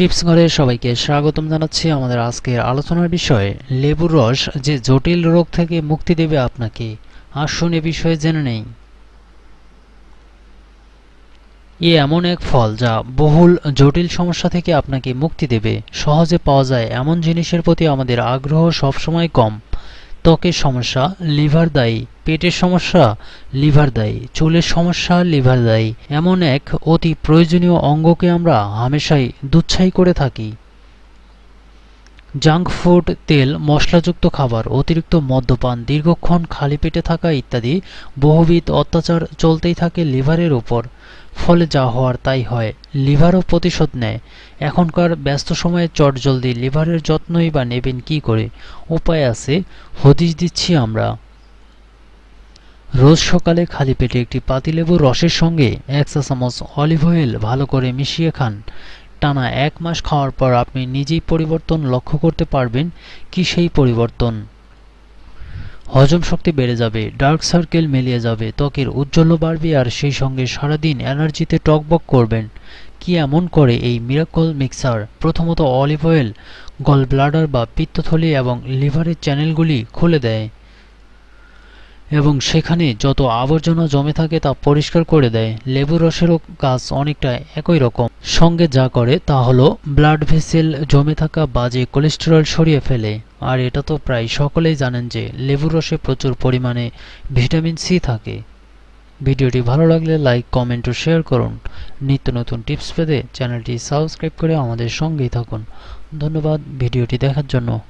Tips ঘরে সবাইকে স্বাগতম জানাচ্ছি আমাদের আজকের আলোচনার বিষয়ে। লেবুর রস যে জটিল রোগ থেকে মুক্তি দেবে আপনাকে, আসুন এ বিষয়ে জেনে নেই। এ এমন এক ফল যা বহুল জটিল সমস্যা থেকে আপনাকে মুক্তি দেবে। সহজে পাওয়া যায় এমন জিনিসের প্রতি আমাদের আগ্রহ সবসময় কম। ত্বকের সমস্যা, লিভার দায়ী, পেটের সমস্যা, লিভার দায়ী, চুলের সমস্যা, লিভার দায়ী। এমন এক অতি প্রয়োজনীয় অঙ্গকে আমরা হামেশাই দুচ্ছাই করে থাকি। জাঙ্ক ফুড, তেল, মশলাযুক্ত খাবার, অতিরিক্ত মদ্যপান, দীর্ঘক্ষণ খালি পেটে থাকা ইত্যাদি বহুবিধ অত্যাচার চলতেই থাকে লিভারের উপর ফলে যা হওয়ার তাই হয়, লিভারও প্রতিশোধ নেয়। এখনকার ব্যস্ত সময়ে চটজলদি লিভারের যত্নই বা নেবেন কি করে? উপায় আছে, হদিশ দিচ্ছি আমরা। রোজ সকালে খালি পেটে একটি পাতিলেবুর রসের সঙ্গে এক চা চামচ অলিভ অয়েল ভালো করে মিশিয়ে খান। টানা এক মাস খাওয়ার পর আপনি নিজেই পরিবর্তন লক্ষ্য করতে পারবেন কি সেই পরিবর্তন। হজম শক্তি বেড়ে যাবে, ডার্ক সার্কেল মিলিয়ে যাবে, ত্বকের উজ্জ্বল্য বাড়বে আর সেই সঙ্গে সারাদিন এনার্জিতে টকবক করবেন। কি এমন করে এই মিরাকল মিক্সার? প্রথমত অলিভ অয়েল গল ব্লাডার বা পিত্তথলি এবং লিভারের চ্যানেলগুলি খুলে দেয়। এবং সেখানে যত আবর্জনা জমে থাকে তা পরিষ্কার করে দেয়। লেবু রসেরও কাজ অনেকটা একই রকম। সঙ্গে যা করে তা হলো ব্লাড ভেসেল জমে থাকা বাজে কোলেস্টেরল সরিয়ে ফেলে। আর এটা তো প্রায় সকলেই জানেন যে লেবু রসে প্রচুর পরিমাণে ভিটামিন সি থাকে। ভিডিওটি ভালো লাগলে লাইক, কমেন্ট ও শেয়ার করুন। নিত্য নতুন টিপস পেতে চ্যানেলটি সাবস্ক্রাইব করে আমাদের সঙ্গেই থাকুন। ধন্যবাদ ভিডিওটি দেখার জন্য।